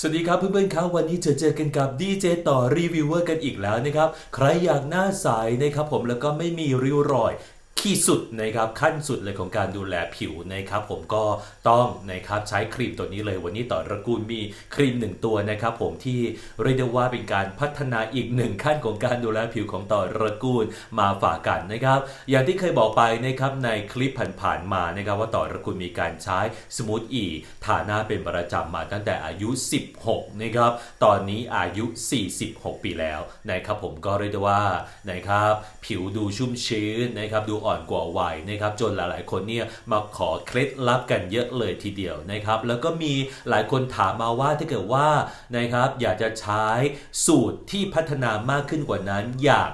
สวัสดีครับเพื่อนๆครับวันนี้เจอเจอกันกับดีเจต่อรีวิวเวอร์กันอีกแล้วนะครับ ใครอยากหน้าใสนะครับผมแล้วก็ไม่มีริ้วรอย ขีดสุดนะครับขั้นสุดเลยของการดูแลผิวนะครับผมก็ต้องนะครับใช้ครีมตัวนี้เลยวันนี้ต่อระกูลมีครีมหนึ่งตัวนะครับผมที่เรียกได้ว่าเป็นการพัฒนาอีกหนึ่งขั้นของการดูแลผิวของต่อระกูลมาฝากกันนะครับ อย่างที่เคยบอกไปนะครับในคลิปผ่านๆมานะครับว่าต่อระกูลมีการใช้สมูทอีทาหน้าเป็นประจำมาตั้งแต่อายุ 16นะครับตอนนี้อายุ 46 ปีแล้วนะครับผมก็เรียกได้ว่านะครับผิวดูชุ่มชื้นนะครับดูอ่อนกว่าวัยนะครับจนหลาย ๆ คนเนี่ยมาขอเคล็ดลับกันเยอะเลยทีเดียวนะครับ แล้วก็มีหลายคนถามมาว่าถ้าเกิดว่านะครับอยากจะใช้สูตรที่พัฒนามากขึ้นกว่านั้นอย่าง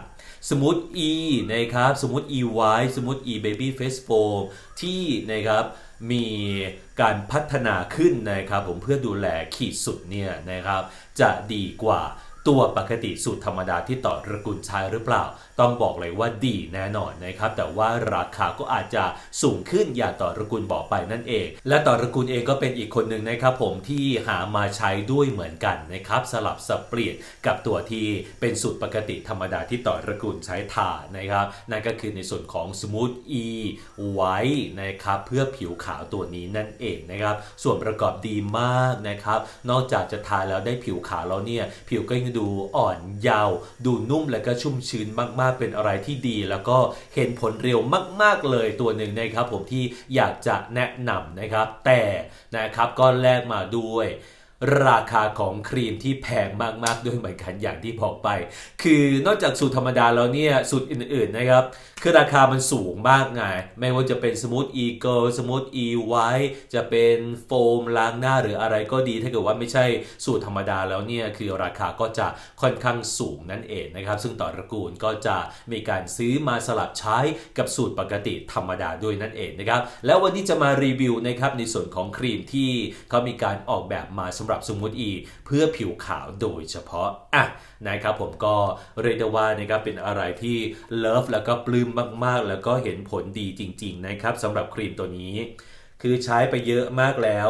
สมูท E นะครับสมูท E White สมูท E Baby Face Foam ที่นะครับมีการพัฒนาขึ้นนะครับผมเพื่อดูแลขีดสุดเนี่ยนะครับจะดีกว่าตัวปกติสูตรธรรมดาที่ต่อระกุลใช้หรือเปล่า ต้องบอกเลยว่าดีแน่นอนนะครับ แต่ว่าราคาก็อาจจะสูงขึ้นอย่างต่อระกุลบอกไปนั่นเอง และต่อระกุลเองก็เป็นอีกคนหนึ่งนะครับผมที่หามาใช้ด้วยเหมือนกันนะครับสลับสับเปลี่ยนกับตัวที่เป็นสูตรปกติธรรมดาที่ต่อระกุลใช้ทานะครับนั่นก็คือในส่วนของ Smooth E ไว้นะครับเพื่อผิวขาวตัวนี้นั่นเองนะครับส่วนประกอบดีมากนะครับนอกจากจะทาแล้วได้ผิวขาวแล้วเนี่ยผิวก็ยังดูอ่อนเยาว์ดูนุ่มและก็ชุ่มชื้นมากๆเป็นอะไรที่ดี แล้วก็เห็นผลเร็วมาก ๆเลยตัวหนึ่งนะครับ ผมที่อยากจะแนะนำนะครับ แต่นะครับก็แลกมาด้วย ราคาของครีมที่แพงมากๆด้วยเหมือนกันอย่างที่บอกไป คือนอกจากสูตรธรรมดาแล้วเนี่ยสูตรอื่นๆนะครับ คือราคามันสูงมากไง ไม่ว่าจะเป็นสมูทอีเกิลสมูทอีไวจะเป็นโฟมล้างหน้าหรืออะไรก็ดี ถ้าเกิดว่าไม่ใช่สูตรธรรมดาแล้วเนี่ย คือราคาก็จะค่อนข้างสูงนั่นเองนะครับ ซึ่งต่อตระกูลก็จะมีการซื้อมาสลับใช้กับสูตรปกติธรรมดาด้วยนั่นเองนะครับ แล้ววันนี้จะมารีวิวนะครับในส่วนของครีมที่เขามีการออกแบบมาสำหรับสมูทอีเพื่อผิวขาวโดยเฉพาะอะนะครับผมก็เรียกได้ว่านะครับเป็นอะไรที่เลิฟแล้วก็ปลื้มมากๆ แล้วก็เห็นผลดีจริง ๆ นะครับสำหรับครีมตัวนี้ คือใช้ไปเยอะมากแล้ว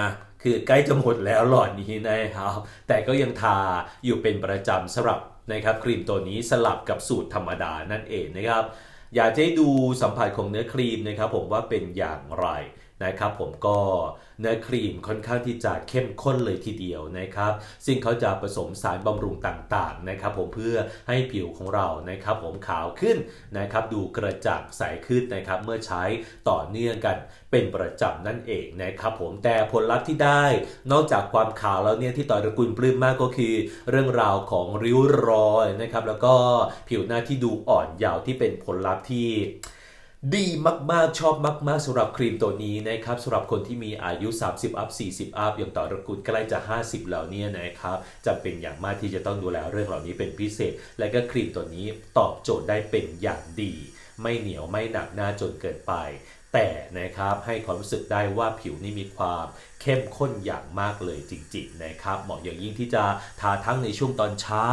นะคือใกล้จะหมดแล้วหลอดนี้นะครับ แต่ก็ยังทาอยู่เป็นประจำสำหรับนะครับครีมตัวนี้สลับกับสูตรธรรมดานั่นเองนะครับ อยากให้ดูสัมผัสของเนื้อครีมนะครับผมว่าเป็นอย่างไร นะครับผมก็เนื้อครีมค่อนข้างที่จะเข้มข้นเลยทีเดียวนะครับซึ่งเขาจะผสมสารบำรุงต่างๆนะครับผมเพื่อให้ผิวของเรานะครับผมขาวขึ้นนะครับดูกระจ่างใสขึ้นนะครับเมื่อใช้ต่อเนื่องกันเป็นประจำนั่นเองนะครับผมแต่ผลลัพธ์ที่ได้นอกจากความขาวแล้วเนี่ยที่ต่อระกุลปลื้มมากก็คือ เรื่องราวของริ้วรอยนะครับแล้วก็ผิวหน้าที่ดูอ่อนเยาว์ที่เป็นผลลัพธ์ที่ ดีมากๆ ชอบมาก ๆสำหรับครีมตัวนี้นะครับสำหรับคนที่มีอายุ 30 อัพ 40 อัพอย่างต่อระกุลใกล้จะ 50 แล้วเนี่ยนะครับจำเป็นอย่างมากที่จะต้องดูแลเรื่องเหล่านี้เป็นพิเศษ และก็ครีมตัวนี้ตอบโจทย์ได้เป็นอย่างดี ไม่เหนียวไม่หนักหน้าจนเกินไป แต่นะครับให้ความรู้สึกได้ว่าผิวนี่มีความเข้มข้นอย่างมากเลยจริงๆนะครับเหมาะอย่างยิ่งที่จะทาทั้งในช่วงตอนเช้า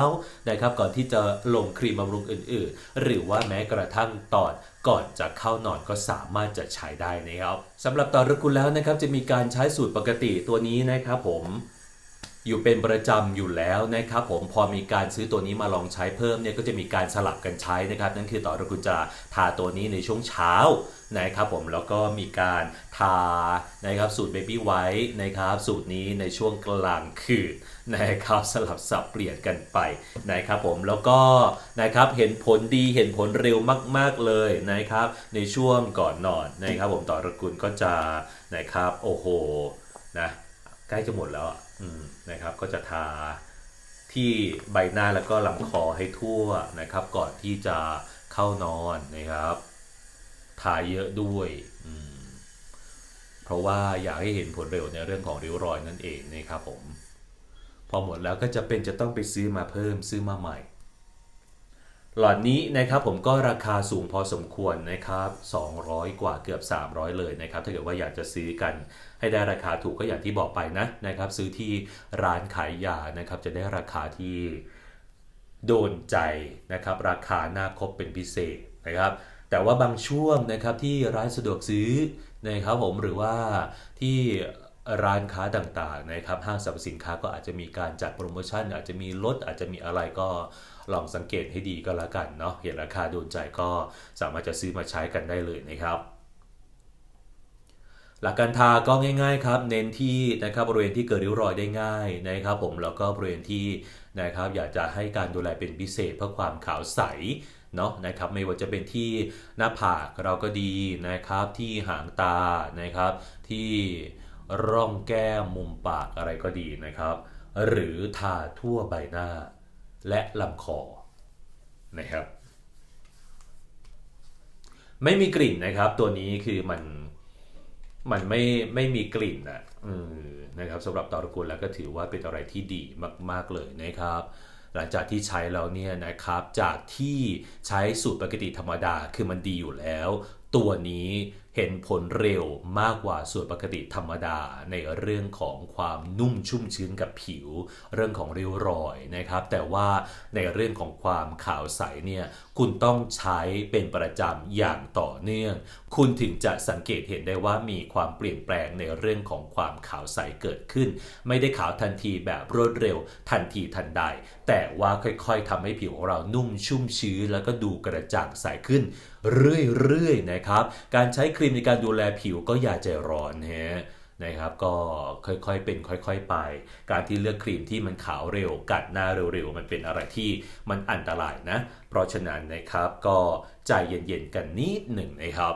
นะครับก่อนที่จะลงครีมบำรุงอื่นๆ หรือว่าแม้กระทั่งตอน ก่อนจะเข้านอนก็สามารถจะใช้ได้นะครับสำหรับตอนระกุลแล้วนะครับจะมีการใช้สูตรปกติตัวนี้นะครับผม อยู่เป็นประจำอยู่แล้วนะครับผมพอมีการซื้อตัวนี้มาลองใช้เพิ่มเนี่ยก็จะมีการสลับกันใช้นะครับนั่นคือต่อเราคุณจะทาตัวนี้ในช่วงเช้านะครับผมแล้วก็มีการทานะครับสูตร Baby White นะครับสูตรนี้ในช่วงกลางคืนนะครับสลับสับเปลี่ยนกันไปนะครับผมแล้วก็นะครับเห็นผลดีเห็นผลเร็วมากๆเลยนะครับในช่วงก่อนนอนนะครับผมต่อระกุลก็จะนะครับโอ้โหนะใกล้จะหมดแล้ว นะครับก็จะทาที่ใบหน้าแล้วก็ลำคอให้ทั่วนะครับ ก่อนที่จะเข้านอนนะครับ ทาเยอะด้วยเพราะว่าอยากให้เห็นผลเร็วในเรื่องของริ้วรอยนั่นเองนะครับผม พอหมดแล้วก็จะเป็นจะต้องไปซื้อมาเพิ่มซื้อมาใหม่ หลอดนี้นะครับผมก็ราคาสูงพอสมควรนะครับ 200 กว่าเกือบ 300 เลยนะครับถ้าเกิดว่าอยากจะซื้อกันให้ได้ราคาถูกก็อย่างที่บอกไปนะนะครับ ซื้อที่ร้านขายยานะครับจะได้ราคาที่โดนใจนะครับ ราคาน่าคบเป็นพิเศษนะครับแต่ว่าบางช่วงนะครับที่ร้านสะดวกซื้อนะครับผมหรือว่าที่ ร้านค้าต่างๆนะครับห้างสรรพสินค้าก็อาจจะมีการจัดโปรโมชั่น อาจจะมีลดอาจจะมีอะไรก็ลองสังเกตให้ดีก็แล้วกันเนาะเห็นราคาโดนใจก็สามารถจะซื้อมาใช้กันได้เลยนะครับหลักการทาก็ง่ายๆครับเน้นที่นะครับบริเวณที่เกิดริ้วรอยได้ง่ายนะครับผมแล้วก็บริเวณที่นะครับอยากจะให้การดูแลเป็นพิเศษเพื่อความขาวใสเนาะนะครับไม่ว่าจะเป็นที่หน้าผากเราก็ดีนะครับที่หางตานะครับที่ ร่องแก้มมุมปากอะไรก็ดีนะครับ หรือทาทั่วใบหน้า และลำคอนะครับ ไม่มีกลิ่นนะครับ ตัวนี้คือมันมันไม่ไม่มีกลิ่นอะนะครับสำหรับตอรกุลแล้วก็ถือว่าเป็นอะไรที่ดีมาก ๆ เลยนะครับ หลังจากที่ใช้แล้วเนี่ยนะครับจากที่ใช้สูตรปกติธรรมดาคือมันดีอยู่แล้ว ตัวนี้ เห็นผลเร็วมากกว่าสูตรปกติธรรมดาในเรื่องของความนุ่มชุ่มชื้นกับผิว เรื่องของริ้วรอยนะครับ แต่ว่าในเรื่องของความขาวใสเนี่ยคุณต้องใช้เป็นประจำอย่างต่อเนื่อง คุณถึงจะสังเกตเห็นได้ว่ามีความเปลี่ยนแปลงในเรื่องของความขาวใสเกิดขึ้น ไม่ได้ขาวทันทีแบบรวดเร็ว ทันทีทันใด แต่ว่าค่อยๆทำให้ผิวของเรานุ่มชุ่มชื้นแล้วก็ดูกระจ่างใสขึ้น เรื่อยๆนะครับ การใช้ครีมในการดูแลผิวก็อย่าใจร้อนฮะนะครับก็ค่อยๆเป็นค่อย ๆ ไป การที่เลือกครีมที่มันขาวเร็ว กัดหน้าเร็วๆ มันเป็นอะไรที่มันอันตรายนะ เพราะฉะนั้นนะครับก็ใจเย็นๆกันนิดหนึ่งนะครับ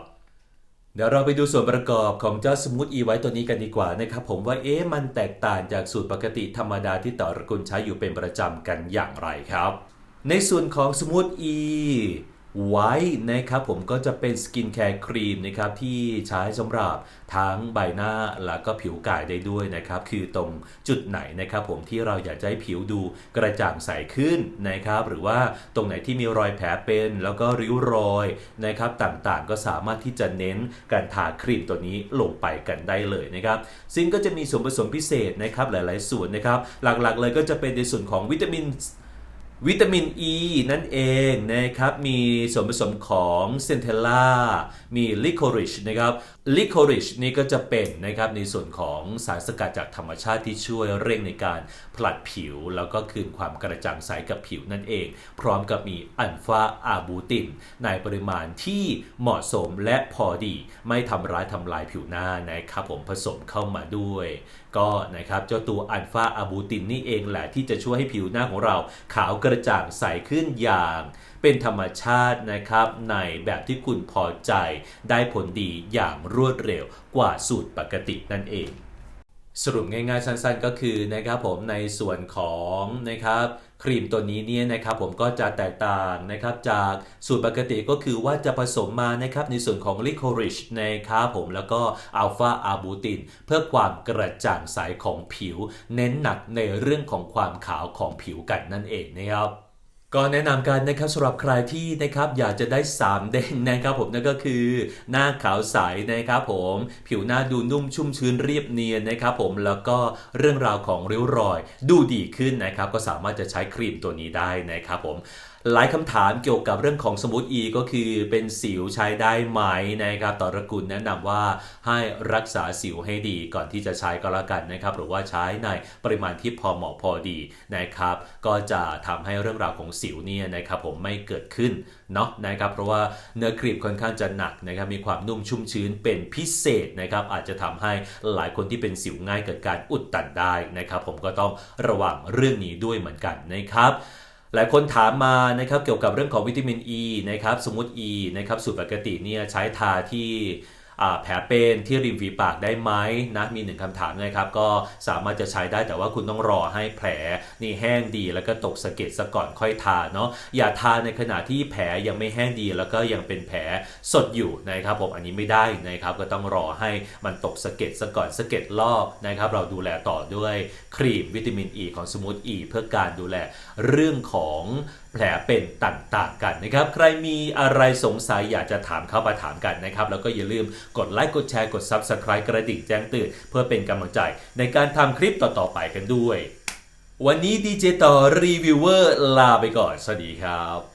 เดี๋ยวเราไปดูส่วนประกอบของเจ้าสมูทอีไว้ตัวนี้กันดีกว่านะครับผมว่าเอ๊ะมันแตกต่างจากสูตรปกติธรรมดาที่ต่อระกุลใช้อยู่เป็นประจำกันอย่างไรครับ ในส่วนของสมูทอี ไว้นะครับผมก็จะเป็นสกินแคร์ครีมนะครับที่ใช้สำหรับทั้งใบหน้าแล้วก็ผิวกายได้ด้วยนะครับ คือตรงจุดไหนนะครับผมที่เราอยากจะให้ผิวดูกระจ่างใสขึ้นนะครับ หรือว่าตรงไหนที่มีรอยแผลเป็น แล้วก็ริ้วรอยนะครับต่างๆ ก็สามารถที่จะเน้นการทาครีมตัวนี้ลงไปกันได้เลยนะครับ ซึ่งก็จะมีส่วนผสมพิเศษนะครับหลายๆ ส่วนนะครับ หลักๆเลยก็จะเป็นในส่วนของวิตามิน วิตามินอ e ีนั่นเองนะครับ มีส่วนผสมของเซนเทล l ามีลิโคริชนะครับลิโคริชนี่ก็จะเป็นนะครับในส่วนของสารสกัดจากธรรมชาติที่ช่วยเร่งในการผลัดผิว แล้วก็คืนความกระจ่างใสกับผิวนั่นเอง พร้อมกับมีอัลฟาอาบูติน ในปริมาณที่เหมาะสมและพอดี ไม่ทำร้ายทำลายผิวหน้านะครับผมผสมเข้ามาด้วย ก็นะครับเจ้าตัวอัลฟาอาบูตินนี่เองแหละที่จะช่วยให้ผิวหน้าของเราขาวกระระจ่างใสขึ้นอย่างเป็นธรรมชาตินะครับในแบบที่คุณพอใจได้ผลดีอย่างรวดเร็วกว่าสูตรปกตินั่นเอง สรุปง่ายๆสั้นๆก็คือนะครับผมในส่วนของนะครับครีมตัวนี้เนี่ยนะครับผมก็จะแตกต่างนะครับจากสูตรปกติก็คือว่าจะผสมมานะครับในส่วนของลิโคริชนะครับผมแล้วก็อัลฟาอาบูติน เพื่อความกระจ่างใสของผิว เน้นหนักในเรื่องของความขาวของผิวกันนั่นเองนะครับ ก็แนะนำกันนะครับสำหรับใครที่นะครับอยากจะได้ 3 เด้งนะครับผมนั่นก็คือหน้าขาวใสนะครับผมผิวหน้าดูนุ่มชุ่มชื้นเรียบเนียนนะครับผมแล้วก็เรื่องราวของริ้วรอย ดูดีขึ้นนะครับก็สามารถจะใช้ครีมตัวนี้ได้นะครับผม หลายคำถามเกี่ยวกับเรื่องของสมูทอีก็คือเป็นสิวใช้ได้ไหมนะครับต่อระกุลแนะนำว่าให้รักษาสิวให้ดีก่อนที่จะใช้ก็แล้วกันนะครับหรือว่าใช้ในปริมาณที่พอเหมาะพอดีนะครับก็จะทำให้เรื่องราวของสิวเนี่ยนะครับผมไม่เกิดขึ้นเนาะนะครับเพราะว่าเนื้อครีมค่อนข้างจะหนักนะครับมีความนุ่มชุ่มชื้นเป็นพิเศษนะครับอาจจะทำให้หลายคนที่เป็นสิวง่ายเกิดการอุดตันได้นะครับผมก็ต้องระวังเรื่องนี้ด้วยเหมือนกันนะครับ หลายคนถามมานะครับเกี่ยวกับเรื่องของวิตามินอ e ีนะครับสมมติ E นะครับสูตรปกติเนี่ยใช้ทาที่ แผลเป็นที่ริมฝีปากได้ไหมนะมีหนึ่งคำถามนะครับก็สามารถจะใช้ได้แต่ว่าคุณต้องรอให้แผลนี่แห้งดีแล้วก็ตกสะเก็ดซะก่อนค่อยทาเนาะอย่าทาในขณะที่แผลยังไม่แห้งดีแล้วก็ยังเป็นแผลสดอยู่นะครับผมอันนี้ไม่ได้นะครับก็ต้องรอให้มันตกสะเก็ดซะก่อนสะเก็ดลอกนะครับเราดูแลต่อด้วยครีมวิตามินอ e ีของสมูทอีเพื่อการดูแลเรื่องของแผลเป็นต่างๆกันนะครับใครมีอะไรสงสัยอยากจะถามเข้ามาถามกันนะครับแล้วก็อย่าลืมกดไลค์กดแชร์กด Subscribe กระดิ่งแจ้งเตือนเพื่อเป็นกำลังใจในการทำคลิปต่อๆไปกันด้วย วันนี้ดีเจต่อรีวิวเวอร์ลาไปก่อน สวัสดีครับ